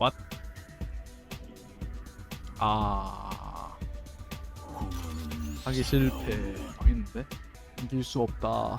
What? 아. 하기 실패. 망했는데? 이길 수 없다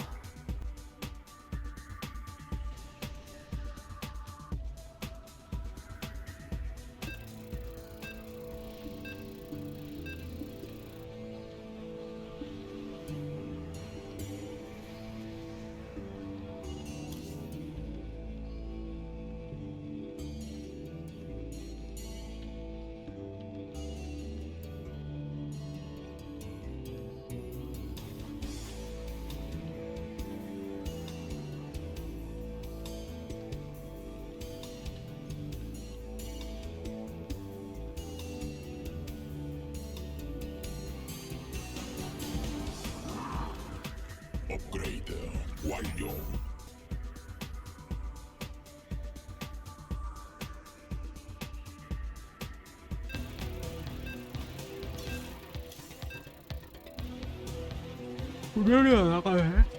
분명히 안 나가네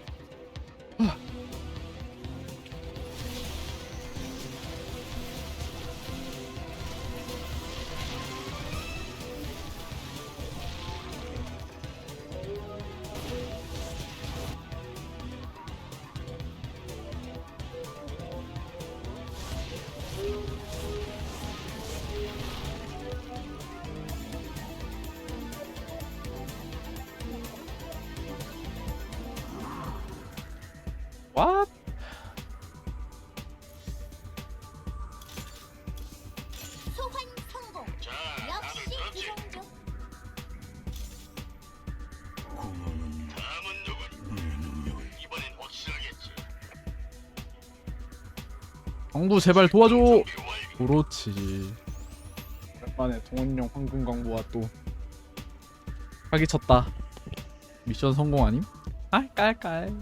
What? 소환 성공. 자, 역시 그렇지. 이정도. 다음은 누구? 이번엔 확실하겠지. 광부 제발 도와줘 준비 완료. 그렇지 오랜만에 동원령 황금 광부와 또 사기 쳤다 미션 성공 아님? 아 깔깔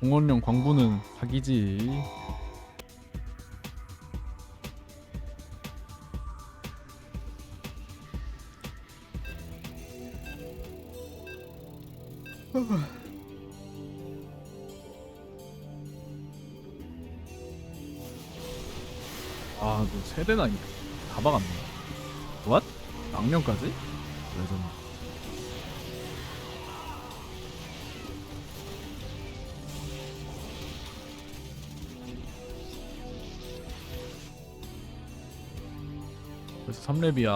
동원령 광부는 사기지 아, 너 세대나 이다 박았네. What? 악령까지? 레전드. 그래서 3렙이야.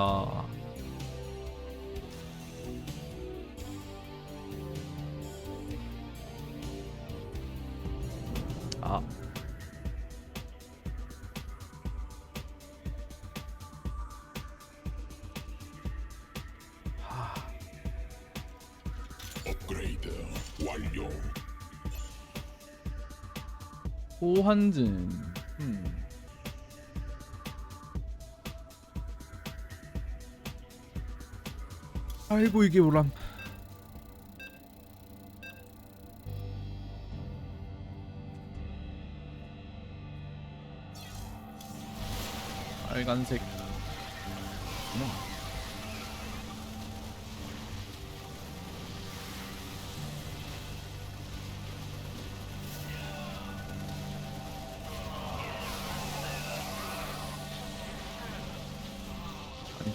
아. 업그레이드 완료. 호환진. 아이고 이게 오람. 빨간색.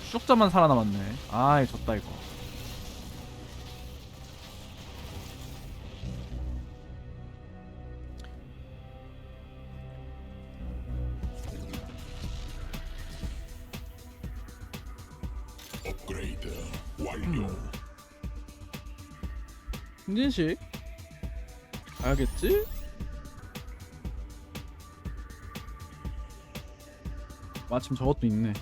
추적자만 살아남았네. 아이 졌다 이거. 승진식 가야겠지? 마침 저것도 있네.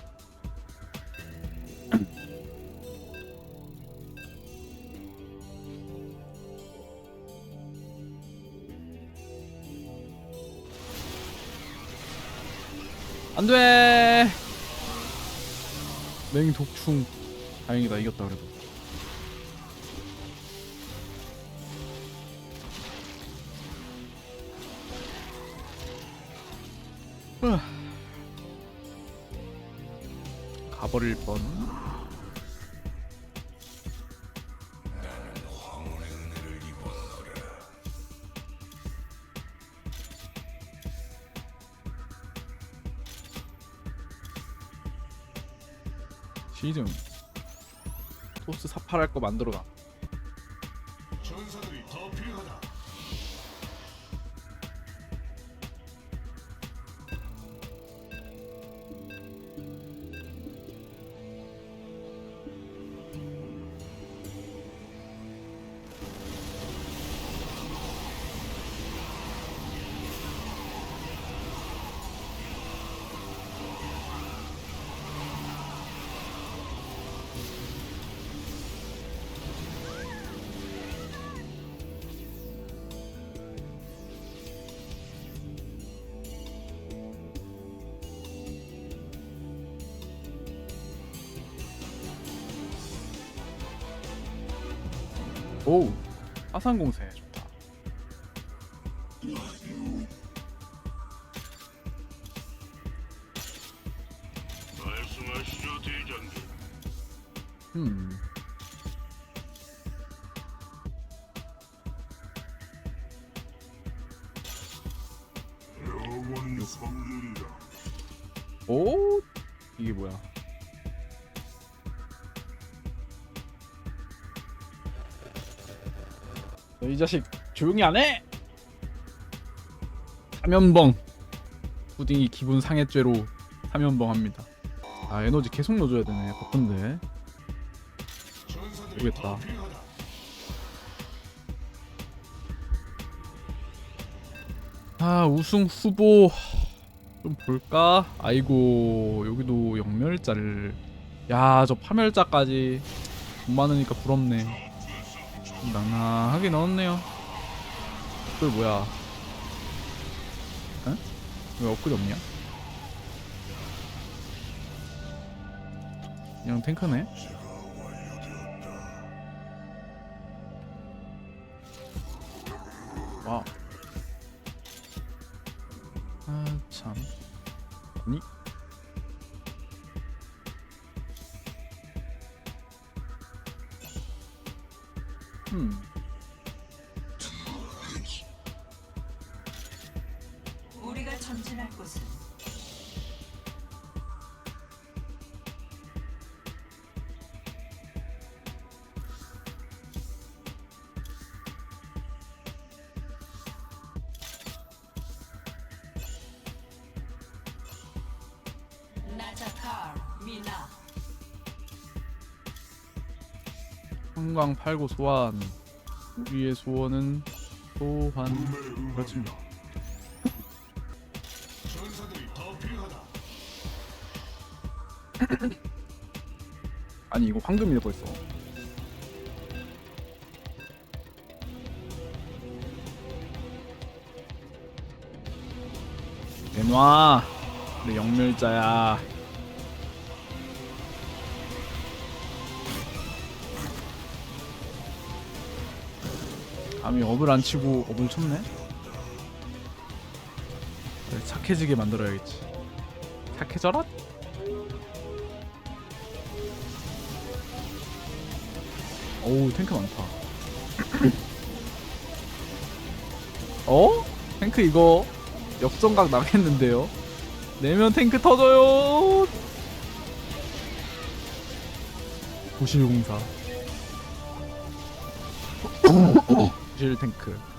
안돼. 맹 독충. 다행이다 이겼다 그래도. 가버릴 뻔. 시즘 토스 사팔할 거 만들어놔 오우 화산공세 좋다 말씀하시죠, 대장님. 음 영원 성륜이다. 오? 이게 뭐야 너 이 자식 조용히 안 해? 사면봉. 푸딩이 기분 상해죄로 사면봉 합니다. 아 에너지 계속 넣어줘야 되네 바쁜데 모르겠다. 아 우승 후보. 좀 볼까? 아이고 여기도 영멸자를. 야 저 파멸자까지. 돈 많으니까 부럽네. 좀 낭낭하게 넣었네요 그걸 뭐야 에? 왜 업글이 없냐? 그냥 탱크네 와 아, 참. 아니? 음. 우리가 전진할 곳은 나자칼 미나 한광 팔고 소환. 우리의 소원은 소환. 그렇습니다. 아니 이거 황금이네 벌써. 내놔. 내 영멸자야. 감히 업을 안 치고 업을 쳤네. 그래, 착해지게 만들어야겠지. 착해져라. 어우 탱크 많다 어? 탱크 이거 역전각 나겠는데요? 내면 탱크 터져요 부 부실 탱크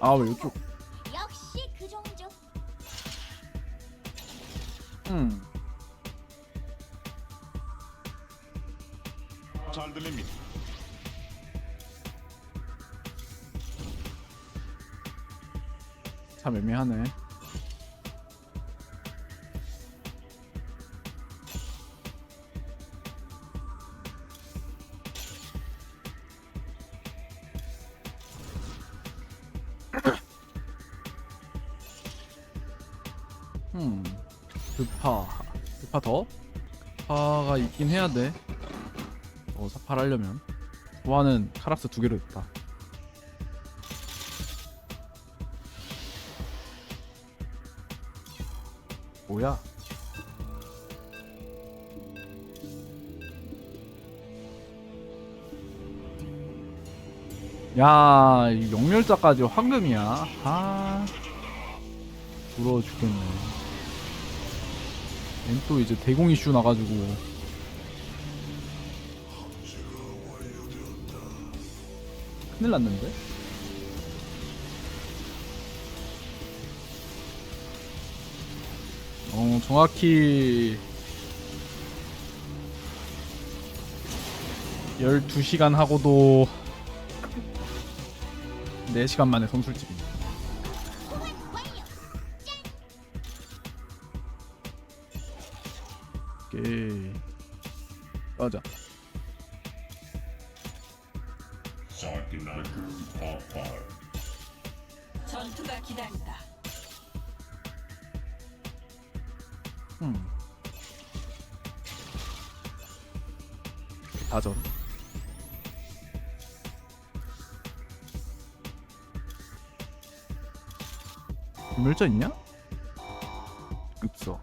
아 왜. 이쪽 역시 그 정도. 음. 잘 들립니다. 참 애매하네 음. 급파 급파 더? 급파가 있긴 해야 돼 어, 사팔하려면 소화는 카락스 두 개로 됐다 뭐야 야, 이 영멸자까지 황금이야. 아, 부러워 죽겠네. 얜또 이제 대공 이슈 나가지고. 큰일 났는데? 어, 정확히 12시간 하고도 4시간 만에 완료. 오케이. 가자. 전투가 기다린다. 음. 다전. 물자 있냐? 없어.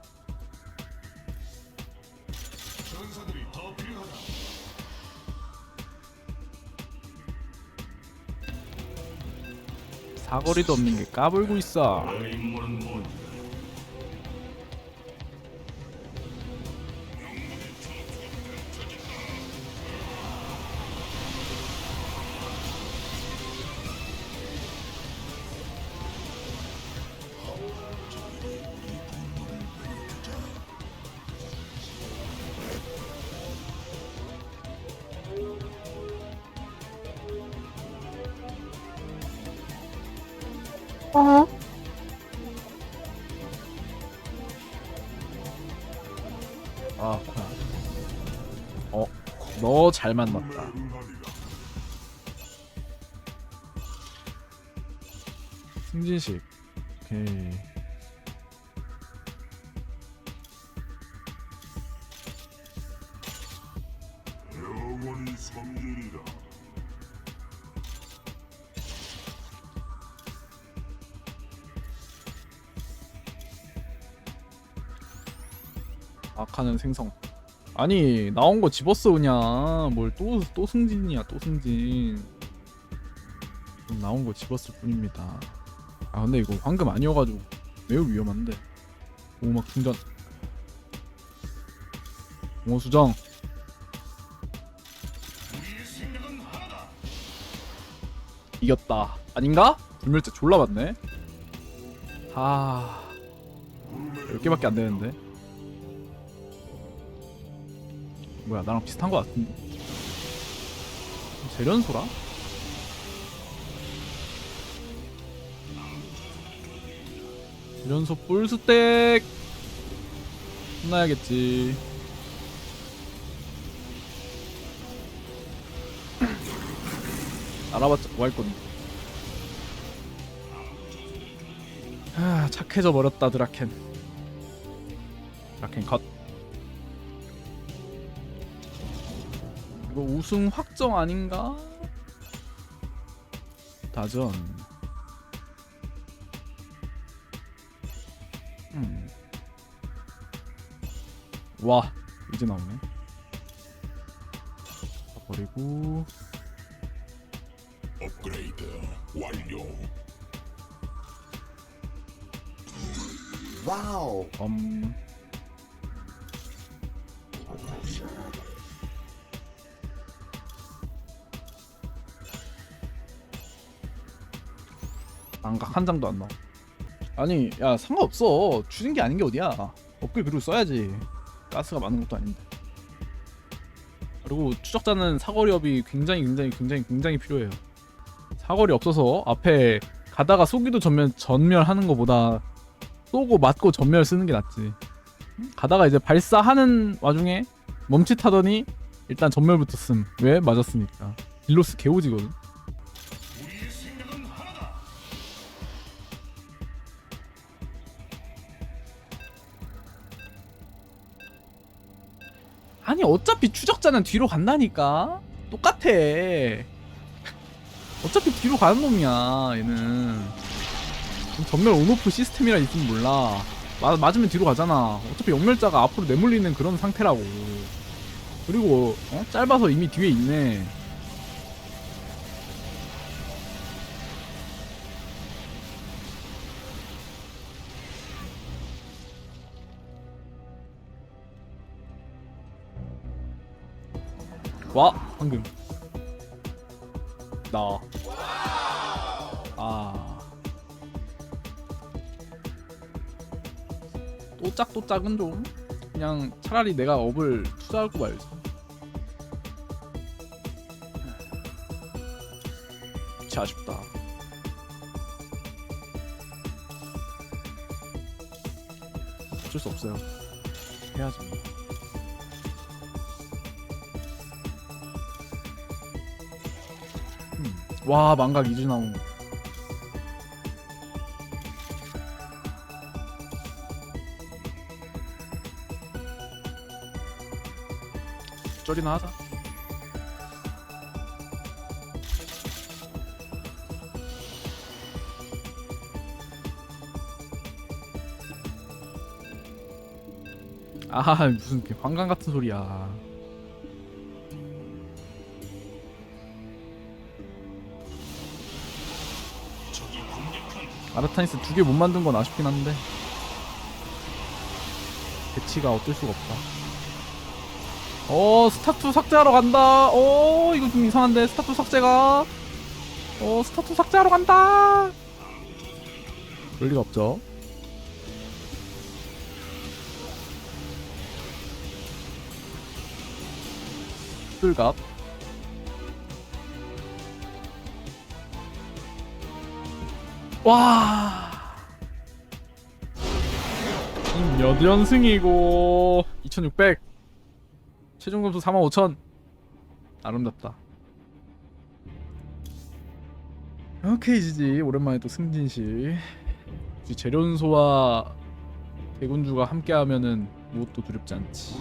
사거리도 없는 게 까불고 있어. 뭔가? 아. 어, 너 잘 만났다. 승진식. 오케이. 악하는 생성. 아니 나온 거 집었어 그냥 뭘또 또 승진이야 또 승진. 좀 나온 거 집었을 뿐입니다. 아 근데 이거 황금 아니어가지고 매우 위험한데. 오막 충전. 공호 수정. 이겼다. 아닌가? 불멸자 졸라 맞네. 아 10개밖에 안 되는데. 뭐야, 나랑 비슷한 거 같은데. 재련소라? 재련소 뿔스택! 혼나야겠지. 알아봤자 뭐 할 건데. 아, 착해져 버렸다, 드라켄. 드라켄 컷. 이거 우승 확정 아닌가? 다전. 음. 와, 이제 나오네. 버리고 업그레이드 완료. 와우. 엄. 안각 한 장도 안 나와. 아니, 야 상관없어. 주는 게 아닌 게 어디야? 업글 그리고 써야지. 가스가 많은 것도 아닌데. 그리고 추적자는 사거리업이 굉장히 굉장히 굉장히 굉장히 필요해요. 사거리 없어서 앞에 가다가 쏘기도 전면 전멸하는 것보다 쏘고 맞고 전멸 쓰는 게 낫지. 가다가 이제 발사하는 와중에 멈칫하더니 일단 전멸부터 씀. 왜? 맞았으니까. 딜로스 개오지거든. 아니 어차피 추적자는 뒤로 간다니까. 똑같아. 어차피 뒤로 가는 놈이야 얘는. 전멸 온오프 시스템이라 있으면 몰라. 마, 맞으면 뒤로 가잖아. 어차피 영멸자가 앞으로 내몰리는 그런 상태라고. 그리고 어? 짧아서 이미 뒤에 있네 와 방금. 나. 아. 또짝또짝은 좀 그냥 차라리 내가 업을 투자할 거 말지. 진짜 아쉽다. 어쩔 수 없어요. 해야지 와 망각 이즈 나온 거. 쩔이나 하자. 아 무슨 이렇게 관광 같은 소리야 아르타니스 두 개 못 만든 건 아쉽긴 한데 배치가 어쩔 수가 없다. 어 스타투 삭제하러 간다. 어 이거 좀 이상한데 스타투 삭제가. 어 스타투 삭제하러 간다. 그럴 리가 없죠. 뜰갑 와. 몇 연승이고 2600 최종 점수 45,000 아름답다. 오케이 지지 오랜만에 또 승진시. 재련소와 대군주가 함께하면은 무엇도 두렵지 않지